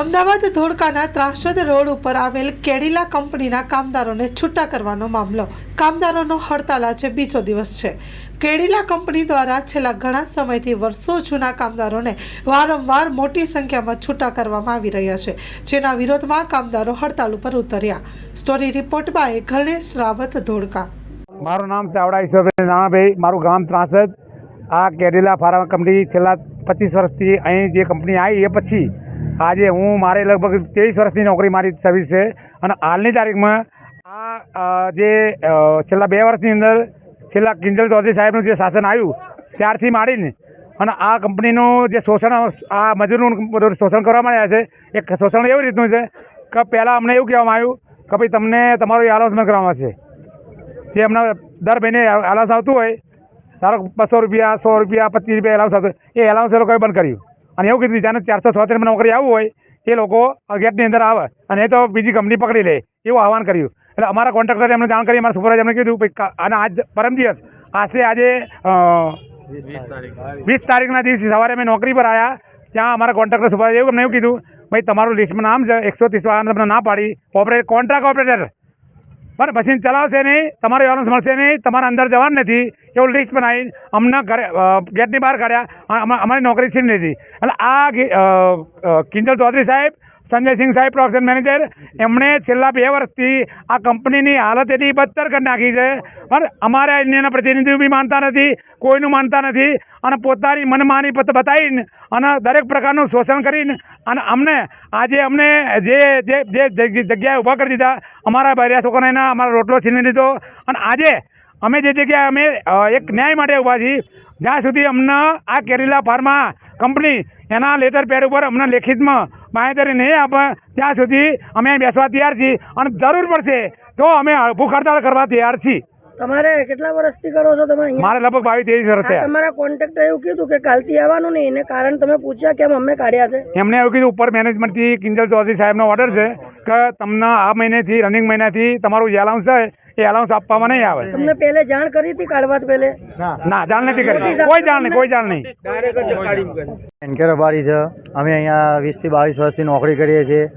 Ahmedabad ધોળકાના ત્રાસદ road ઉપર આવેલ કેડિલા કંપનીના કામદારોને છૂટા કરવાનો મામલો. કામદારોનો હડતાલ આજે બીજો દિવસ છે. કેડિલા કંપની દ્વારા છેલ્લા ઘણા સમયથી વર્ષો જૂના કામદારોને વારંવાર મોટી સંખ્યામાં છૂટા કરવામાં આવી રહ્યા છે, જેના વિરોધમાં કામદારો હડતાલ ઉપર ઉતર્યા. Story report by Ganesh Rawat Dholka. મારું નામ ચાવડા ઈશ્વરભાઈ નાણાભાઈ, મારું ગામ ત્રાસદ. આ કેડિલા ફાર્મા કંપની છેલ્લા પચીસ વર્ષથી અહીં જે કંપની આવી એ પછી આજે હું મારે લગભગ ત્રેવીસ વર્ષની નોકરી મારી સર્વિસ છે અને હાલની તારીખમાં આ જે છેલ્લા બે વર્ષની અંદર છેલ્લા કિંજલ ચૌધરી સાહેબનું જે શાસન આવ્યું, ત્યારથી માંડીને અને આ કંપનીનું જે શોષણ, આ મજૂરનું શોષણ કરવામાં આવ્યા છે, એક શોષણ એવી રીતનું છે કે પહેલાં અમને એવું કહેવામાં આવ્યું કે ભાઈ તમને તમારું એલાઉન્સમેન્ટ કરવામાં આવશે. જે હમણાં દર મહિને એલાઉન્સ આવતું હોય, ધારો બસો રૂપિયા, સો રૂપિયા, પચીસ રૂપિયા એલાઉન્સ આવતું એ એલાઉન્સ એ લોકોએ બંધ કર્યું. અને એવું કીધું જેને ચારસો છોતેરમાં નોકરી આવવું હોય, એ લોકો ગેટની અંદર આવે અને એ તો બીજી કંપની પકડી લે. એવું આહવાન કર્યું. એટલે અમારા કોન્ટ્રાક્ટરે એમને જાણ કરી, અમારા સુપરવાઇઝર એમને કીધું અને આજ પરમ દિવસ, આશરે આજે વીસ તારીખના દિવસે સવારે અમે નોકરી પર આવ્યા ત્યાં અમારા કોન્ટ્રાક્ટર સુપરવાઇઝર એવું અમને એવું કીધું, ભાઈ, તમારું લિસ્ટમાં નામ છે એકસો ત્રીસ તમને ના પાડી ઓપરેટર કોન્ટ્રાક્ટ ઓપરેટર બરાબર? મશીન ચલાવશે નહીં, તમારે એલાઉન્સ મળશે નહીં, તમારે અંદર જવાનું નથી. એવું લિસ્ટ બનાવી અમને ઘરે ગેટની બહાર કાઢ્યા અમારી નોકરી છીન લીધી. એટલે આ કિંજલ ચૌધરી સાહેબ સંજયસિંહ સાહેબ પ્રોડક્શન મેનેજર એમણે છેલ્લા બે વર્ષથી આ કંપનીની હાલત એટલી બદતર કરી નાખી છે. પણ અમારા અન્યના પ્રતિનિધિઓ બી માનતા નથી, કોઈનું માનતા નથી. અને પોતાની મનમાની પત બતાવીને અને દરેક પ્રકારનું શોષણ કરીને અને અમને આજે અમને જે જે જગ્યાએ ઊભા કરી દીધા, અમારા બરિયા છોકરાના અમારો રોટલો છીનવી દીધો અને આજે અમે જે જગ્યાએ અમે એક ન્યાય માટે ઊભા છીએ, જ્યાં સુધી અમને આ કેરીલા ફાર્મા કંપની એના લેટર પેડ ઉપર અમને લેખિતમાં બાંહેધરી નહીં આપે ત્યાં સુધી અમે બેસવા તૈયાર છીએ અને જરૂર પડશે તો અમે ભૂખ હડતાળ કરવા તૈયાર છીએ. તમારે કેટલા વર્ષથી કરો છો તમે મારે લગભગ બાવીસ ત્રેવીસ વર્ષ થયા. તમારા કોન્ટેક્ટ એવું કીધું કે કાલથી આવવાનું નહીં એને કારણ તમે પૂછ્યા કેમ અમે કાઢ્યા છે? એમને એવું કીધું ઉપર મેનેજમેન્ટથી કિંજલ ચૌધરી સાહેબનો ઓર્ડર છે કે તમને આ મહિનેથી રનિંગ મહિનાથી તમારું એલાઉન્સ છે એ એલાઉન્સ આપવામાં નહીં આવે. તમને પહેલે જાણ કરી હતી કાઢવા પહેલે ના. જાણ નથી કરી. કોઈ જાણ નહીં કોઈ જાણ નહીં. રબારી છે. અમે અહીંયા વીસથી બાવીસ વર્ષથી નોકરી કરીએ છીએ.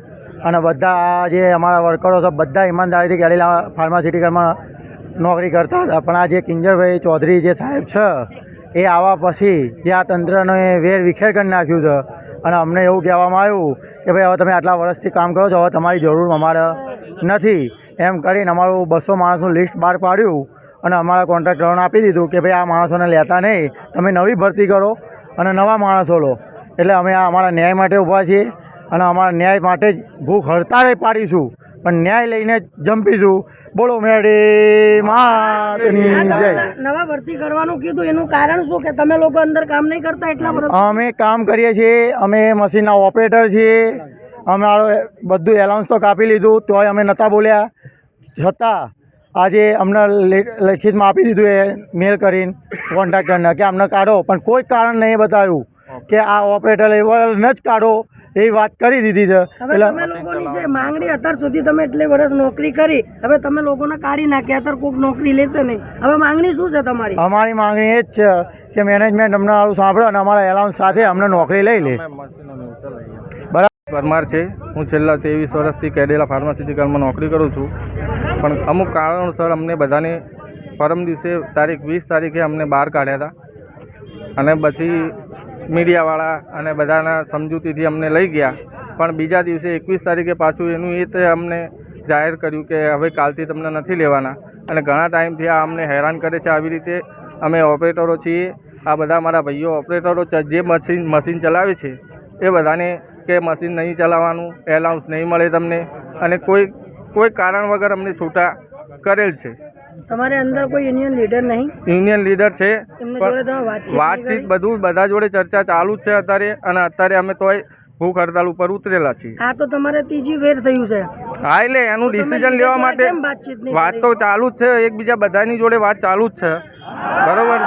અને બધા આ જે અમારા વર્કરો છે બધા ઈમાનદારીથી કેરેલા ફાર્માસ્યુટિકલમાં નોકરી કરતા હતા. પણ આ જે કિંજરભાઈ ચૌધરી જે સાહેબ છે એ આવવા પછી જે આ તંત્રને વેર વિખેર કરી નાખ્યું છે. અને અમને એવું કહેવામાં આવ્યું કે ભાઈ હવે તમે આટલા વર્ષથી કામ કરો છો હવે તમારી જરૂર અમારે નથી. એમ કરીને અમારું બસો માણસનું લિસ્ટ બહાર પાડ્યું અને અમારા કોન્ટ્રાક્ટરોને આપી દીધું કે ભાઈ આ માણસોને લેતા નહીં તમે નવી ભરતી કરો અને નવા માણસો લો. એટલે અમે આ અમારા ન્યાય માટે ઊભા છીએ અને અમારા ન્યાય માટે જ ભૂખ હડતાળે પાડીશું. પણ ન્યાય લઈને જંપીશું. બોલો મેડી માતની જય. નવા ભરતી કરવાનું કીધું એનું કારણ શું કે તમે લોકો અંદર કામ નહીં કરતા એટલા બધા? અમે કામ કરીએ છીએ અમે મશીનના ઓપરેટર છીએ. અમારો બધું એલાઉન્સ તો કાપી લીધું તોય અમે નહોતા બોલ્યા. છતાં આજે અમને લેખિતમાં આપી દીધું એ મેલ કરીને કોન્ટ્રાક્ટરને કે અમને કાઢો. પણ કોઈ કારણ નહીં બતાવ્યું કે આ ઓપરેટર લેવલને જ કાઢો એવી વાત કરી દીધી છે. એટલે તમે લોકોની જે માંગણી અત્યાર સુધી તમે એટલી વર્ષ નોકરી કરી હવે તમે લોકોને કાઢી નાખ્યા અત્યારે કોઈક નોકરી લેશે નહીં. હવે માંગણી શું છે તમારી? અમારી માંગણી એ જ છે કે મેનેજમેન્ટ અમને આવું સાંભળો અને અમારા એલાઉન્સ સાથે અમને નોકરી લઈ લે. બરાબર. પરમાર છે. હું છેલ્લા ત્રેવીસ વર્ષથી કેડેલા ફાર્માસ્યુટિકલમાં નોકરી કરું છું. પણ અમુક કારણોસર અમને બધાને પરમ દિવસે તારીખ વીસ તારીખે અમને બહાર કાઢ્યા હતા. અને પછી મીડિયાવાળા અને બધાના સમજૂતીથી અમને લઈ ગયા. પણ બીજા દિવસે એકવીસ તારીખે પાછું એનું એ તે અમને જાહેર કર્યું કે હવે કાલથી તમને નથી લેવાના. અને ઘણા ટાઈમથી આ અમને હેરાન કરે છે આવી રીતે. અમે ઓપરેટરો છીએ. આ બધા મારા ભાઈઓ ઓપરેટરો જે મશીન મશીન ચલાવે છે, એ બધાને કે મશીન નહીં ચલાવવાનું, એલાઉન્સ નહીં મળે તમને. અને કોઈ કોઈ કારણ વગર અમને છૂટા કરેલ છે. તમારે અંદર કોઈ યુનિયન લીડર નહીં? યુનિયન લીડર છે વાતચીત બધું બધા જોડે ચર્ચા ચાલુ જ છે અત્યારે અને અત્યારે અમે તોય ભૂખ હડતાલ ઉપર ઉતરેલા છીએ. આ તો તમારે ત્રીજી વેર થયું છે. હા એટલે એનું ડિસિઝન લેવા માટે વાત તો ચાલુ જ છે એકબીજા બધાની જોડે વાત ચાલુ જ છે. બરોબર?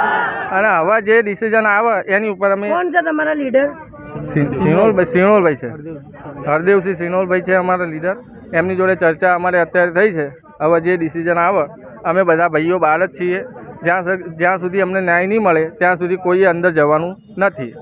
અને હવે જે ડિસિઝન આવે એની ઉપર અમે કોણ છે તમારા લીડર સિનોલભાઈ સિનોલભાઈ છે. હરદેવસિંહ સિનોલભાઈ છે અમારા લીડર એમની જોડે ચર્ચા અમારે અત્યારે થઈ છે. હવે જે ડિસિઝન આવે, અમે બધા ભાઈઓ બહાર જ છીએ. જ્યાં જ્યાં સુધી અમને ન્યાય નહીં મળે, ત્યાં સુધી કોઈએ અંદર જવાનું નથી.